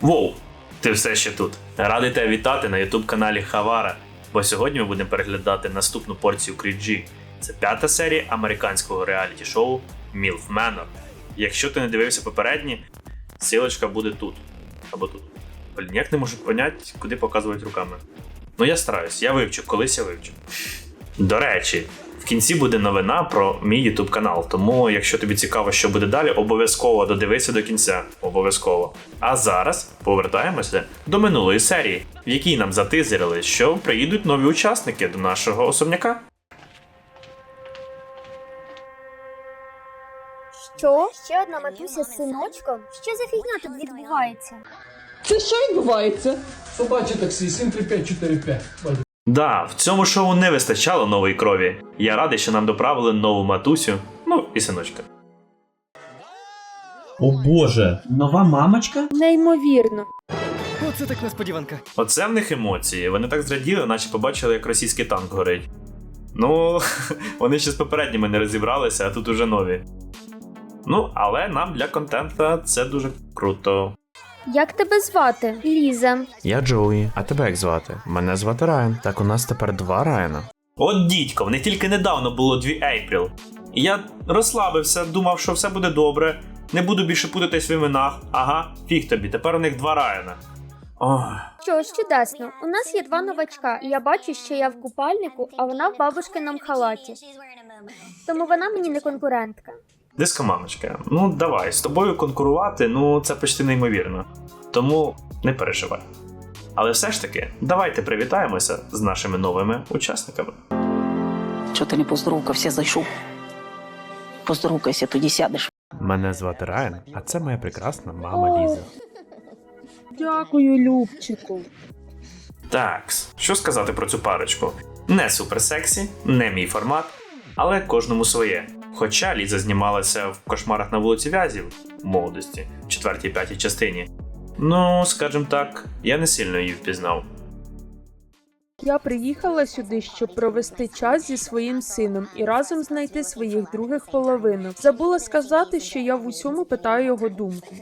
Воу! Ти все ще тут. Радий тебе вітати на ютуб каналі Хавара. Бо сьогодні ми будемо переглядати наступну порцію крінжі. Це п'ята серія американського реаліті шоу Мілф Manor. Якщо ти не дивився попередні, силочка буде тут. Або тут. Блін, як не можу поняти, куди показувати руками. Ну я стараюсь, я вивчу, колись я вивчу. До речі, в кінці буде новина про мій YouTube канал. Тому, якщо тобі цікаво, що буде далі, обов'язково додивися до кінця. Обов'язково. А зараз повертаємося до минулої серії, в якій нам затизерили, що приїдуть нові учасники до нашого особняка. Що? Ще одна матуся з синочком? Що за фігня тут відбувається? Це що відбувається? Собаче таксі 73545. Вадим. Да, в цьому шоу не вистачало нової крові. Я радий, що нам доправили нову матусю, ну і синочка. О боже, нова мамочка? Неймовірно. Оце так несподіванка. Оце в них емоції. Вони так зраділи, наче побачили, як російський танк горить. Ну, вони ще з попередніми не розібралися, а тут уже нові. Ну, але нам для контента це дуже круто. Як тебе звати? Ліза. Я Джоуї, а тебе як звати? Мене звати Райан. Так у нас тепер два Райана. От дідько, в них тільки недавно було дві Ейпріл. І я розслабився, думав, що все буде добре, не буду більше путатись в іменах. Ага, фіг тобі, тепер у них два Райана. Ох. Що ж чудесно, у нас є два новачка, і я бачу, що я в купальнику, а вона в бабушкиному халаті. Тому вона мені не конкурентка. Диско, мамочка, ну давай, з тобою конкурувати, ну це почти неймовірно. Тому не переживай. Але все ж таки, давайте привітаємося з нашими новими учасниками. Чого ти не поздоровкався, зайшов? Поздоровкайся, тоді сядеш. Мене звати Райан, а це моя прекрасна мама Ліза. Дякую, Любчику. Такс, що сказати про цю парочку? Не суперсексі, не мій формат, але кожному своє. Хоча Ліза знімалася в кошмарах на вулиці Вязів в молодості, в четвертій п'ятій частині. Ну, скажімо так, я не сильно її впізнав. Я приїхала сюди, щоб провести час зі своїм сином і разом знайти своїх других половинок. Забула сказати, що я в усьому питаю його думку.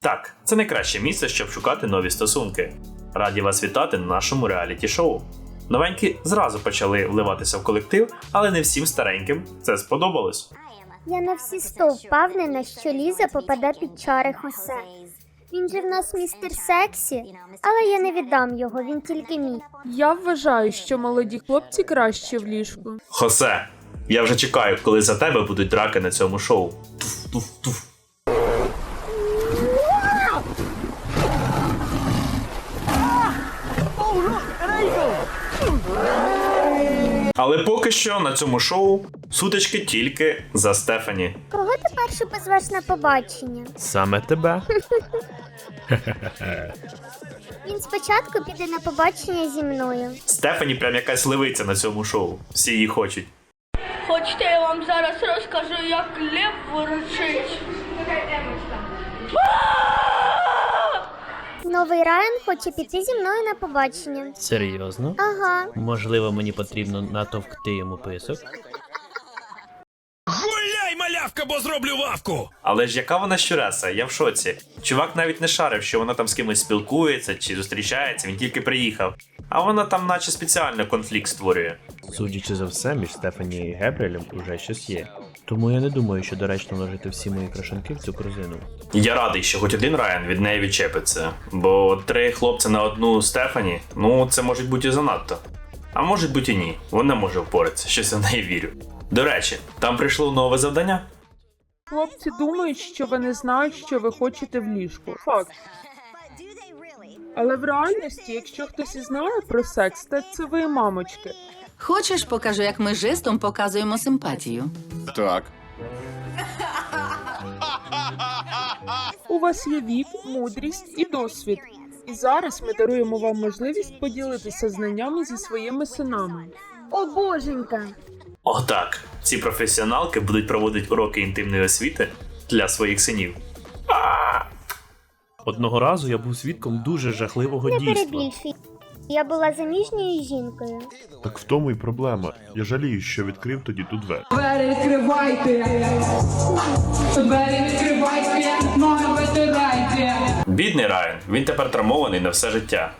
Так, це найкраще місце, щоб шукати нові стосунки. Раді вас вітати на нашому реаліті-шоу. Новенькі зразу почали вливатися в колектив, але не всім стареньким це сподобалось. Я на всі сто впевнена, що Ліза попаде під чари Хосе. Він же в нас містер сексі, але я не віддам його, він тільки мій. Я вважаю, що молоді хлопці краще в ліжку. Хосе, я вже чекаю, коли за тебе будуть драки на цьому шоу. Туф-туф-туф. Але поки що на цьому шоу сутички тільки за Стефані. Кого ти перше позвеш на побачення? Саме тебе? Він спочатку піде на побачення зі мною. Стефані прям якась левиця на цьому шоу. Всі її хочуть. Хочете, я вам зараз розкажу, як лев ворочить. Новий Райан хоче піти зі мною на побачення. Серйозно? Ага. Можливо, мені потрібно натовкти йому писок. Гуляй, малявка, бо зроблю вавку! Але ж яка вона щуреса, я в шоці. Чувак навіть не шарив, що вона там з кимось спілкується чи зустрічається, він тільки приїхав. А вона там, наче спеціально конфлікт створює. Судячи за все, між Стефанією і Гебріелем уже щось є. Тому я не думаю, що доречно ложити всі мої крашанки в цю корзину. Я радий, що хоч один Райан від неї відчепиться, бо три хлопці на одну Стефані, ну це може бути і занадто. А може бути і ні, вона може впоратися, щось я в неї вірю. До речі, там прийшло нове завдання. Хлопці думають, що вони знають, що ви хочете в ліжку. Факт. Але в реальності, якщо хтось і знає про секс, то це ви мамочки. Хочеш, покажу, як ми жестом показуємо симпатію. Так. У вас є вік, мудрість і досвід. І зараз ми даруємо вам можливість поділитися знаннями зі своїми синами. О боженька. Отак, ці професіоналки будуть проводити уроки інтимної освіти для своїх синів. Одного разу я був свідком дуже жахливого дійства. Я була заміжньою жінкою. Так в тому і проблема. Я жалію, що відкрив тоді ту двері. Двері відкривайте! Двері відкривайте! Ноги витирайте! Бідний Райан, він тепер травмований на все життя.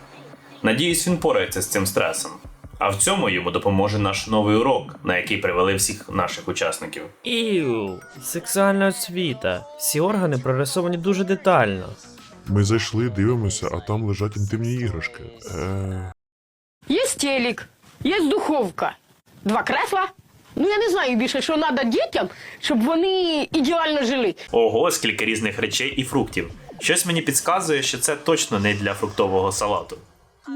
Надіюсь, він порається з цим стресом. А в цьому йому допоможе наш новий урок, на який привели всіх наших учасників. Іу, сексуальна освіта. Всі органи прорисовані дуже детально. Ми зайшли, дивимося, а там лежать інтимні іграшки. Е... Є телек, є духовка, два кресла. Ну я не знаю більше, що треба дітям, щоб вони ідеально жили. Ого, скільки різних речей і фруктів. Щось мені підказує, що це точно не для фруктового салату.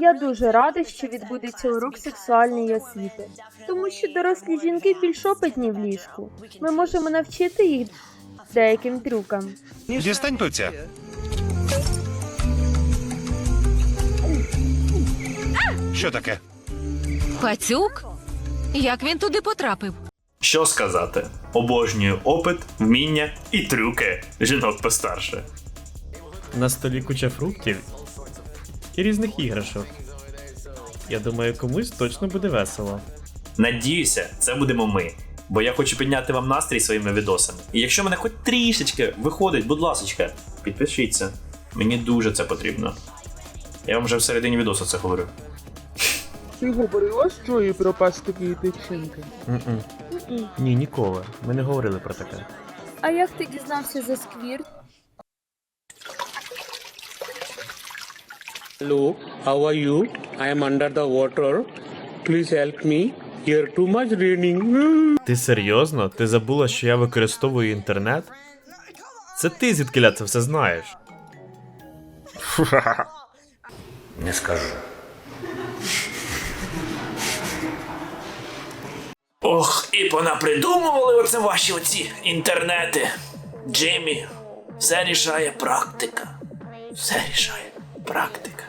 Я дуже рада, що відбудеться урок сексуальної освіти, тому що дорослі жінки більш опитні в ліжку. Ми можемо навчити їх деяким трюкам. Дістань пивця. Що таке? Пацюк? Як він туди потрапив? Що сказати? Обожнюю опит, вміння і трюки жінок постарше. На столі куча фруктів і різних іграшок. Я думаю, комусь точно буде весело. Надіюся, це будемо ми. Бо я хочу підняти вам настрій своїми відосами. І якщо мене хоч трішечки виходить, будь ласочка, підпишіться. Мені дуже це потрібно. Я вам вже всередині відосу це говорю. Ти говорила, що і про пастики і печінки? М-м. Ні, ніколи. Ми не говорили про таке. А як ти дізнався за сквірт? Hello, how are you? I am under the water. Please help me. Here too much raining. Ти серйозно? Ти забула, що я використовую інтернет? Це ти звідкиля це все знаєш. Не скажу. Ох, і понапридумували оце ваші оці інтернети. Джиммі, все рішає практика. Все рішає практика.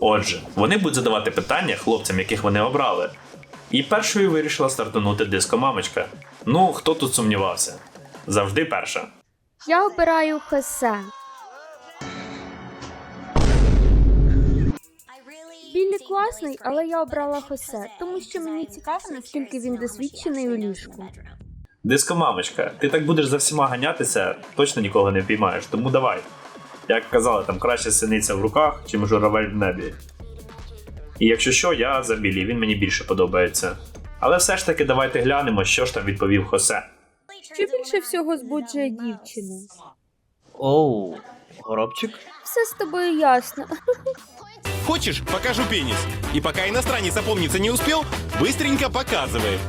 Отже, вони будуть задавати питання хлопцям, яких вони обрали. І першою вирішила стартанути диско-мамочка. Ну, хто тут сумнівався? Завжди перша. Я обираю Хосе. Класний, але я обрала Хосе, тому що мені цікаво, наскільки він досвідчений у ліжку. Диско-мамочка, ти так будеш за всіма ганятися, точно нікого не впіймаєш, тому давай. Як казали, там краще синиця в руках, чим журавель в небі. І якщо що, я за білі, він мені більше подобається. Але все ж таки давайте глянемо, що ж там відповів Хосе. Що більше всього збуджує дівчину? Оу, горобчик? Все з тобою ясно. Хочешь, покажу пенис. И пока иностранец опомниться не успел, быстренько показывает.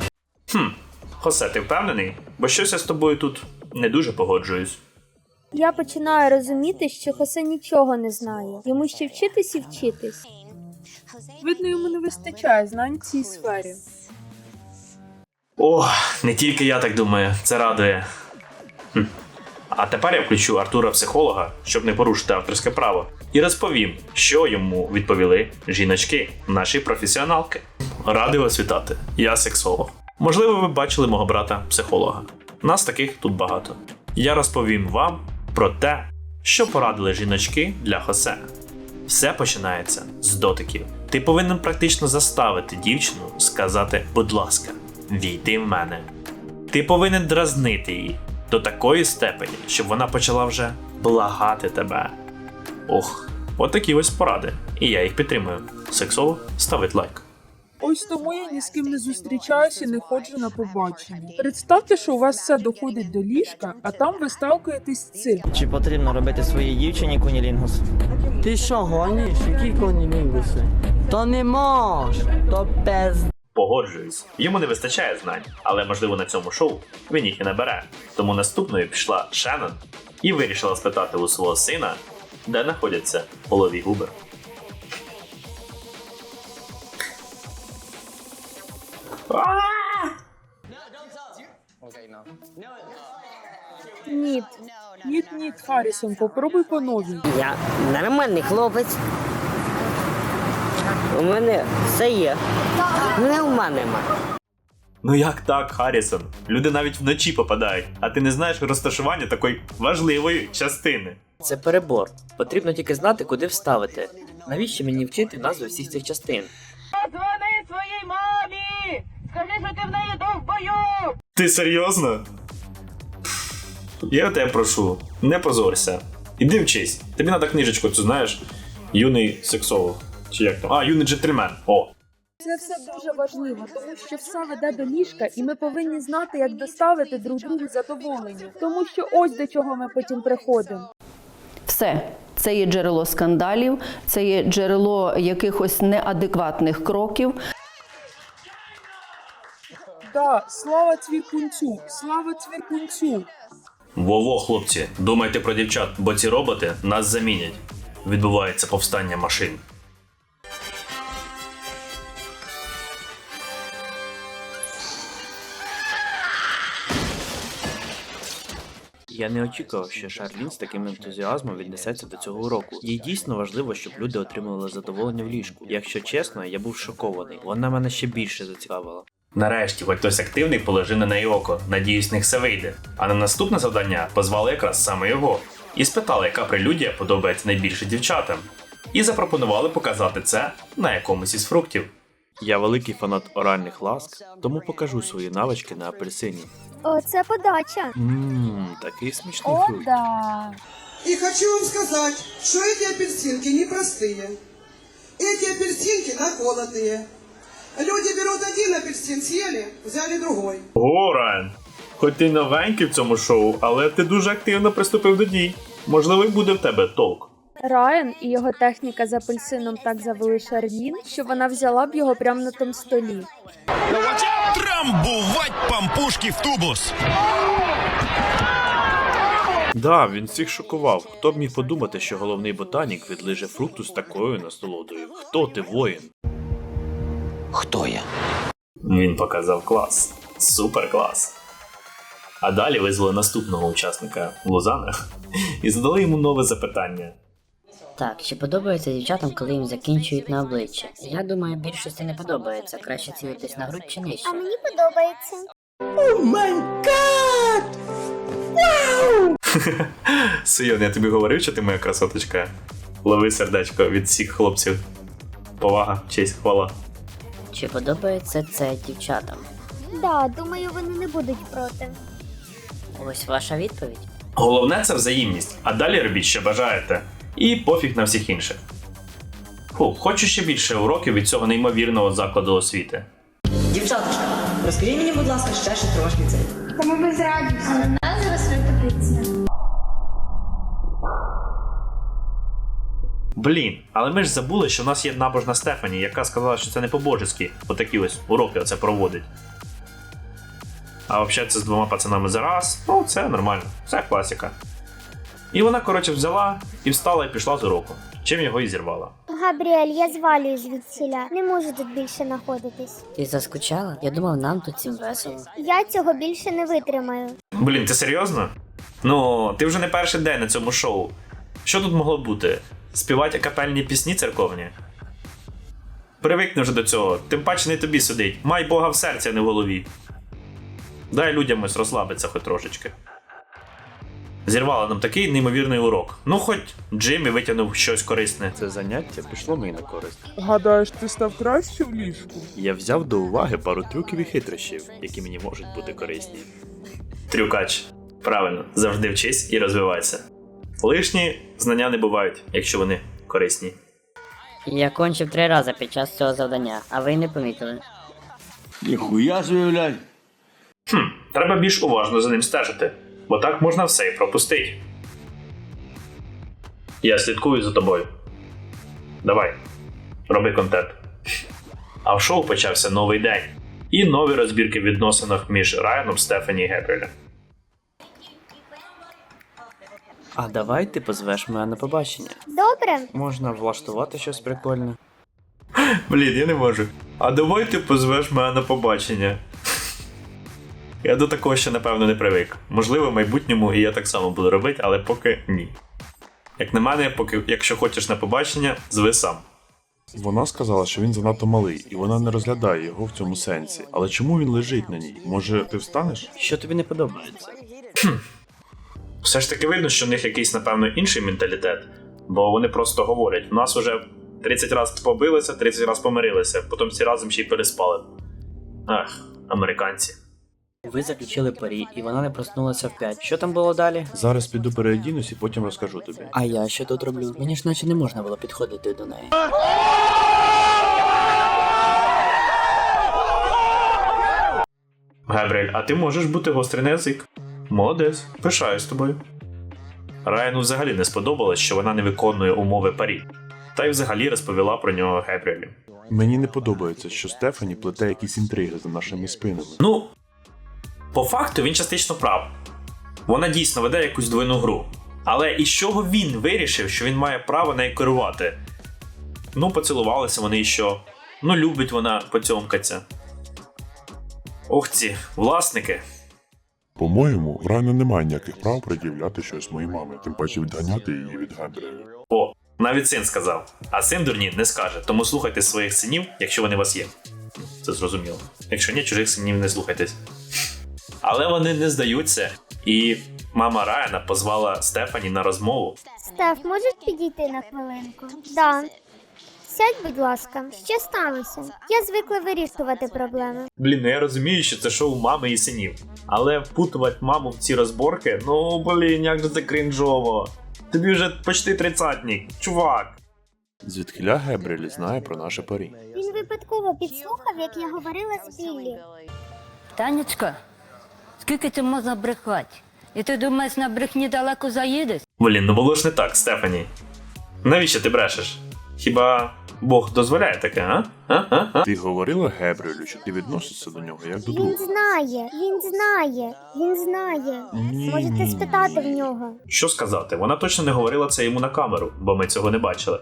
Хм, Хосе, ти впевнений? Бо щось я з тобою тут не дуже погоджуюсь. Я починаю розуміти, що Хосе нічого не знає. Йому ще вчитись і вчитись. Видно, йому не вистачає знань в цій сфері. О, не тільки я так думаю, це радує. Хм. А тепер я включу Артура психолога, щоб не порушити авторське право, і розповім, що йому відповіли жіночки, наші професіоналки. Радий вас вітати, я сексолог. Можливо, ви бачили мого брата психолога. Нас таких тут багато. Я розповім вам про те, що порадили жіночки для Хосе. Все починається з дотиків. Ти повинен практично заставити дівчину сказати, будь ласка, війди в мене. Ти повинен дразнити її до такої степені, щоб вона почала вже благати тебе. Ох, от такі ось поради. І я їх підтримую. Сексолог ставить лайк. Ось тому я ні з ким не зустрічаюся і не ходжу на побачення. Представте, що у вас все доходить до ліжка, а там ви сталкуєтесь з цим. Чи потрібно робити своїй дівчині кунілінгус? Ти що гониш? Які конілінгуси? То не мож, то пез. Погоджуюсь, йому не вистачає знань, але можливо на цьому шоу він їх і не бере. Тому наступною пішла Шеннон і вирішила спитати у свого сина, де знаходяться полові губи. Ні. Ніт, ніт, Харрісон, попробуй по новій. Я нормальний хлопець. У мене все є. Мене ума нема. Ну як так, Харрісон? Люди навіть вночі попадають, а ти не знаєш розташування такої важливої частини. Це перебор. Потрібно тільки знати, куди вставити. Навіщо мені вчити назви всіх цих частин? Дзвони своїй мамі! Скажи, що ти в неї довбою! Ти серйозно? Я тебе прошу, не позорся. Іди вчись. Тобі треба книжечку, цю знаєш, юний сексолог. Чи як там? А, юний джентльмен. О. Це все дуже важливо, тому що все веде до ліжка, і ми повинні знати, як доставити друг другу задоволення. Тому що ось до чого ми потім приходимо. Все. Це є джерело скандалів, це є джерело якихось неадекватних кроків. Да, слава цвіркунцю, слава цвіркунцю. Во-во, хлопці, думайте про дівчат, бо ці роботи нас замінять. Відбувається повстання машин. Я не очікував, що Шарлін з таким ентузіазмом віднесеться до цього уроку. Їй дійсно важливо, щоб люди отримували задоволення в ліжку. Якщо чесно, я був шокований. Вона мене ще більше зацікавила. Нарешті, хоч хтось активний положив на неї око. Надіюсь, в них все вийде. А на наступне завдання позвали якраз саме його і спитали, яка прелюдія подобається найбільше дівчатам. І запропонували показати це на якомусь із фруктів. Я великий фанат оральних ласк, тому покажу свої навички на апельсині. О, це подача. Ммм, такий смачний О, фрукт. да. И хочу вам сказать, что эти апельсинки непростые. Эти апельсинки наколотые. Люди берут один апельсин, съели, взяли другой. О, Райан, хоч ти новенький в цьому шоу, але ти дуже активно приступив до дій. Можливо, й буде в тебе толк. Райан і його техніка з апельсином так завели Шарлін, що вона взяла б його прямо на тому столі. Трамбувать пампушки в тубус. Да, він всіх шокував. Хто б міг подумати, що головний ботанік відлиже фрукту з такою насолодою? Хто ти воїн? Хто я? Він показав клас. Супер клас. А далі визвали наступного учасника Лозана і задали йому нове запитання. Так, чи подобається дівчатам, коли їм закінчують на обличчя? Я думаю, більшості не подобається. Краще цілитись на грудь чи нижче. А мені подобається. Сион, я тобі говорив, що ти моя красоточка. Лови сердечко від всіх хлопців. Повага, честь, хвала. Чи подобається це дівчатам? Да, думаю, вони не будуть проти. Ось ваша відповідь. Головне це взаємність, а далі робіть, що бажаєте. І пофіг на всіх інших. Фу, хочу ще більше уроків від цього неймовірного закладу освіти. Дівчаточка, розкажіть мені, будь ласка, ще ще трошки цей. Та ми без радості. Але нас зараз репетиція. Блін, але ми ж забули, що в нас є набожна Стефані, яка сказала, що це не по-божески, отакі ось уроки оце проводить. А общатися з двома пацанами за раз, ну це нормально, це класика. І вона, коротше, взяла і встала і пішла з уроку, чим його і зірвала. Габріель, я звалюю звідсіля. Не можу тут більше знаходитись. Ти заскучала? Я думав, нам тут всім весело. Я цього більше не витримаю. Блін, ти серйозно? Ну, ти вже не перший день на цьому шоу. Що тут могло бути? Співати капельні пісні церковні? Привикни вже до цього, тим паче не тобі сидить. Май Бога в серці, а не в голові. Дай людям ось розслабитися хоч трошечки. Зірвала нам такий неймовірний урок. Ну, хоч Джиммі витягнув щось корисне. Це заняття пішло мені на користь. Гадаєш, ти став краще в ліжку? Я взяв до уваги пару трюків і хитрощів, які мені можуть бути корисні. Трюкач. Правильно, завжди вчись і розвивайся. Лишні знання не бувають, якщо вони корисні. Я кончив три рази під час цього завдання, а ви не помітили. Ніхуя звіявляй. Хм, треба більш уважно за ним стежити, бо так можна все і пропустити. Я слідкую за тобою. Давай, роби контент. А в шоу почався новий день і нові розбірки в відносинах між Райаном, Стефані і Гебріелем. А давай ти позвеш мене на побачення. Добре? Можна влаштувати щось прикольне. Блін, я не можу. А давай ти позвеш мене на побачення. Я до такого ще напевно не привик. Можливо, в майбутньому і я так само буду робити, але поки ні. Як на мене, поки якщо хочеш на побачення, зви сам. Вона сказала, що він занадто малий, і вона не розглядає його в цьому сенсі. Але чому він лежить на ній? Може, ти встанеш? Що тобі не подобається? Все ж таки видно, що в них якийсь, напевно, інший менталітет, бо вони просто говорять: у нас вже 30 разів побилися, 30 разів помирилися, потім всі разом ще й переспали. Ах, американці. Ви заключили парі, і вона не проснулася в 5. Що там було далі? Зараз піду переодінусь і потім розкажу тобі. А я що тут роблю? Мені ж наче не можна було підходити до неї. Габріель, а ти можеш бути гострий на язик. Молодець, пишаюсь тобою. Райану взагалі не сподобалось, що вона не виконує умови парі. Та й взагалі розповіла про нього Габріелю. Мені не подобається, що Стефані плете якісь інтриги за нашими спинами. Ну, по факту він частично прав. Вона дійсно веде якусь двойну гру. Але із чого він вирішив, що він має право нею керувати? Ну, поцілувалися вони і що. Ну, любить вона поцьомкаться. Ох ці, власники. По-моєму, в Райана немає ніяких прав пред'являти щось моїй мамі, тим паче відганяти її від Габріеля. О, навіть син сказав. А син дурні не скаже, тому слухайте своїх синів, якщо вони у вас є. Це зрозуміло. Якщо ні, чужих синів не слухайтесь. Але вони не здаються, і мама Райана позвала Стефані на розмову. Стеф, можеш підійти на хвилинку? Да. Сядь, будь ласка, що сталося? Я звикла вирішувати проблеми. Блін, я розумію, що це шоу мами і синів. Але впутувати маму в ці розборки, ну блін, як же це крінжово. Тобі вже почти тридцятник, чувак. Звідкиля Габріель знає про наше парі. Він випадково підслухав, як я говорила з Біллі. Танечка, скільки ти можна брехати? І ти думаєш, на брехні далеко заїдеш? Блін, ну було ж не так, Стефані. Навіщо ти брешеш? Хіба Бог дозволяє таке, а? А? А? А? Ти говорила Габріелю, що ти відносишся до нього як до Він знає, він знає, він знає. Ні, Можете спитати в нього. Що сказати? Вона точно не говорила це йому на камеру, бо ми цього не бачили.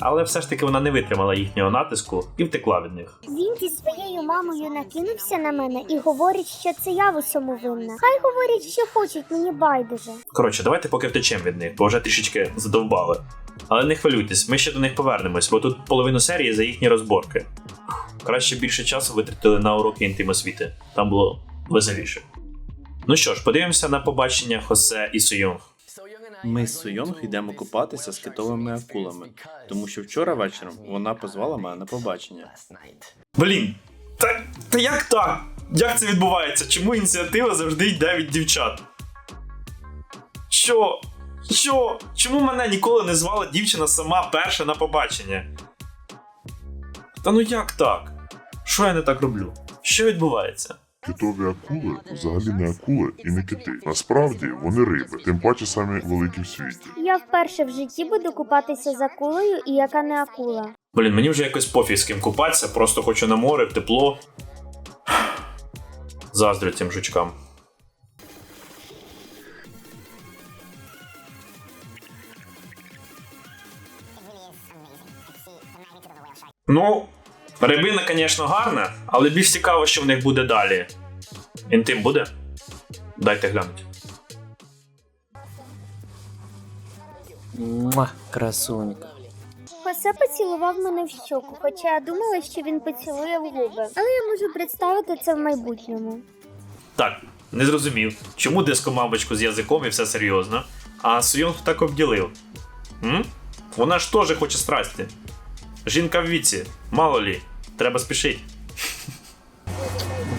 Але все ж таки вона не витримала їхнього натиску і втекла від них. Він зі своєю мамою накинувся на мене і говорить, що це я в усьому винна. Хай говорять, що хочуть, мені байдуже. Коротше, давайте поки втечемо від них, бо вже трішечки задовбали. Але не хвилюйтесь, ми ще до них повернемось, бо тут половину серії за їхні розборки. Краще більше часу витратили на уроки інтимосвіти. Там було веселіше. Ну що ж, подивимося на побачення Хосе і Суйонг. Ми з Суйонг йдемо купатися з китовими акулами, тому що вчора вечором вона позвала мене на побачення. Блін, та, та як так? Як це відбувається? Чому ініціатива завжди йде від дівчат? Що? Що? Чому мене ніколи не звала дівчина сама перша на побачення? Та ну як так? Що я не так роблю? Що відбувається? Китові акули взагалі не акули і не кити. Насправді вони риби, тим паче самі великі в світі. Я вперше в житті буду купатися з акулою, і яка не акула. Блін, мені вже якось пофіг з ким купатися, просто хочу на море, в тепло. Заздрю цим жучкам. Ну, рибина, звісно, гарна, але більш цікаво, що в них буде далі. Інтим буде? Дайте глянути. Муа, красунька. Хосе поцілував мене в щоку, хоча я думала, що він поцілує в губи. Але я можу представити це в майбутньому. Так, не зрозумів, чому диско-мамочку з язиком і все серйозно, а Суйонг так обділив. М? Вона ж теж хоче страсті. Жінка в віці, мало лі, треба спішити.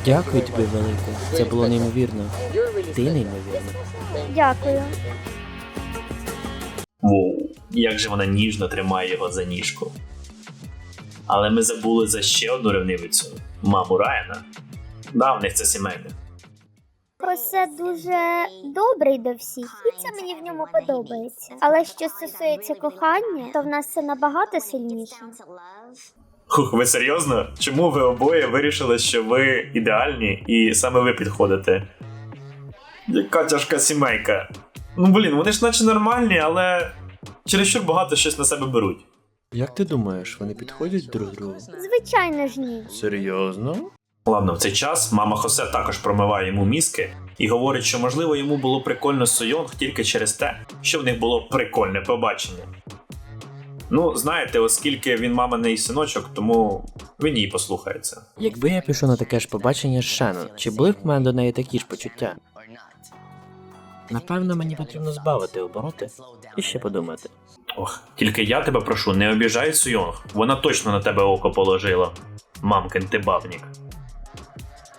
Дякую тобі, велике. Це було неймовірно. Ти неймовірна. Дякую. Воу, як же вона ніжно тримає його за ніжку. Але ми забули за ще одну ревнивицю маму Райана. Да, в них це сімейне. Хосе дуже добрий до всіх, і це мені в ньому подобається. Але що стосується кохання, то в нас це набагато сильніше. Хух, ви серйозно? Чому ви обоє вирішили, що ви ідеальні і саме ви підходите? Яка тяжка сімейка. Ну блін, вони ж наче нормальні, але чересчур багато щось на себе беруть. Як ти думаєш, вони підходять друг другу? Звичайно ж ні. Серйозно? Ладно, в цей час мама Хосе також промиває йому мізки і говорить, що можливо йому було прикольно Сойонг тільки через те, що в них було прикольне побачення. Ну, знаєте, оскільки він маминий синочок, тому він її послухається. Якби я пішов на таке ж побачення з Шеннон, чи були б в мене до неї такі ж почуття? Напевно, мені потрібно збавити обороти і ще подумати. Ох, тільки я тебе прошу, не обіжай Сойонг, вона точно на тебе око положила. Мамкин ти бабнік.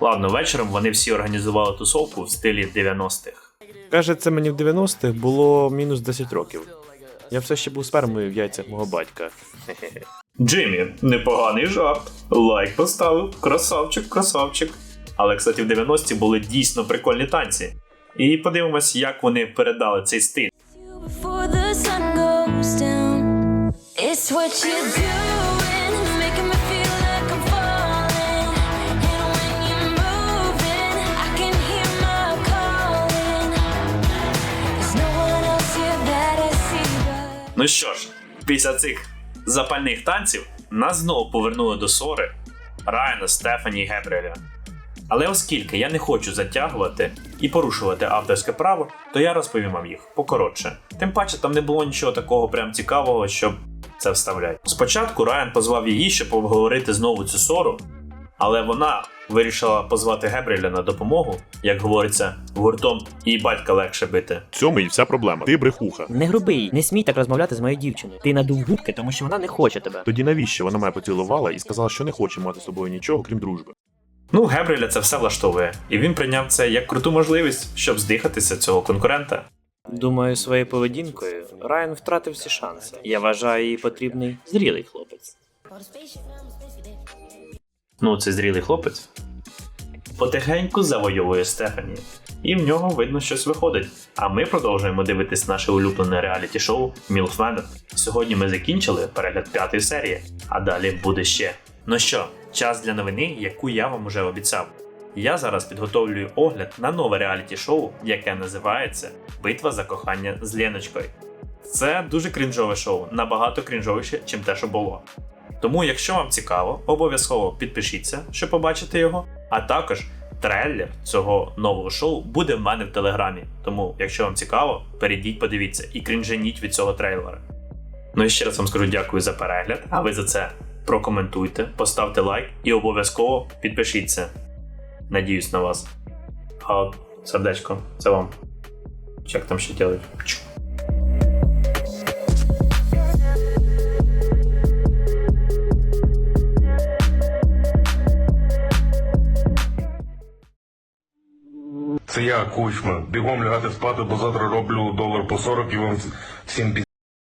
Ладно, вечором вони всі організували тусовку в стилі 90-х. Кажеться, мені в 90-х було мінус 10 рокою. Я все ще був спермою в яйцях мого батька. Джиммі, непоганий жарт. Лайк поставив, красавчик, красавчик. Але, кстати, в 90-ті були дійсно прикольні танці. І подивимось, як вони передали цей стиль. Before the sun goes down, it's what you doing, Ну що ж, після цих запальних танців нас знову повернули до ссори Райана, Стефані і Гебріеля. Але оскільки я не хочу затягувати і порушувати авторське право, то я розповім вам їх покоротше. Тим паче там не було нічого такого прям цікавого, щоб це вставляти. Спочатку Райан позвав її, щоб обговорити знову цю ссору, але вона вирішила позвати Гебріеля на допомогу, як говориться, гуртом і батька легше бити. В цьому і вся проблема. Ти брехуха. Не грубий, не смій так розмовляти з моєю дівчиною. Ти надув губки, тому що вона не хоче тебе. Тоді навіщо вона мене поцілувала і сказала, що не хоче мати з тобою нічого, крім дружби? Ну, Гебріеля це все влаштовує, і він прийняв це як круту можливість, щоб здихатися цього конкурента. Думаю, своєю поведінкою Райан втратив всі шанси. Я вважаю, їй потрібний зрілий хлопець. Ну, це зрілий хлопець. Потихеньку завойовує Стефані, і в нього видно щось виходить. А ми продовжуємо дивитись наше улюблене реаліті-шоу Мілфменер. Сьогодні ми закінчили перегляд п'ятої серії, а далі буде ще. Ну що, час для новини, яку я вам уже обіцяв. Я зараз підготовлюю огляд на нове реаліті-шоу, яке називається Битва за кохання з Леночкою. Це дуже крінжове шоу, набагато крінжовіше, чим те, що було. Тому, якщо вам цікаво, обов'язково підпишіться, щоб побачити його. А також трейлер цього нового шоу буде в мене в телеграмі. Тому, якщо вам цікаво, перейдіть, подивіться і крінженіть від цього трейлера. Ну і ще раз вам скажу дякую за перегляд, а ви за це прокоментуйте, поставте лайк і обов'язково підпишіться. Надіюсь на вас. А от сердечко, це вам. Як там ще ділять? Це я, кучма. Бігом лягати спати, бо завтра роблю долар по 40 і вам всім пі...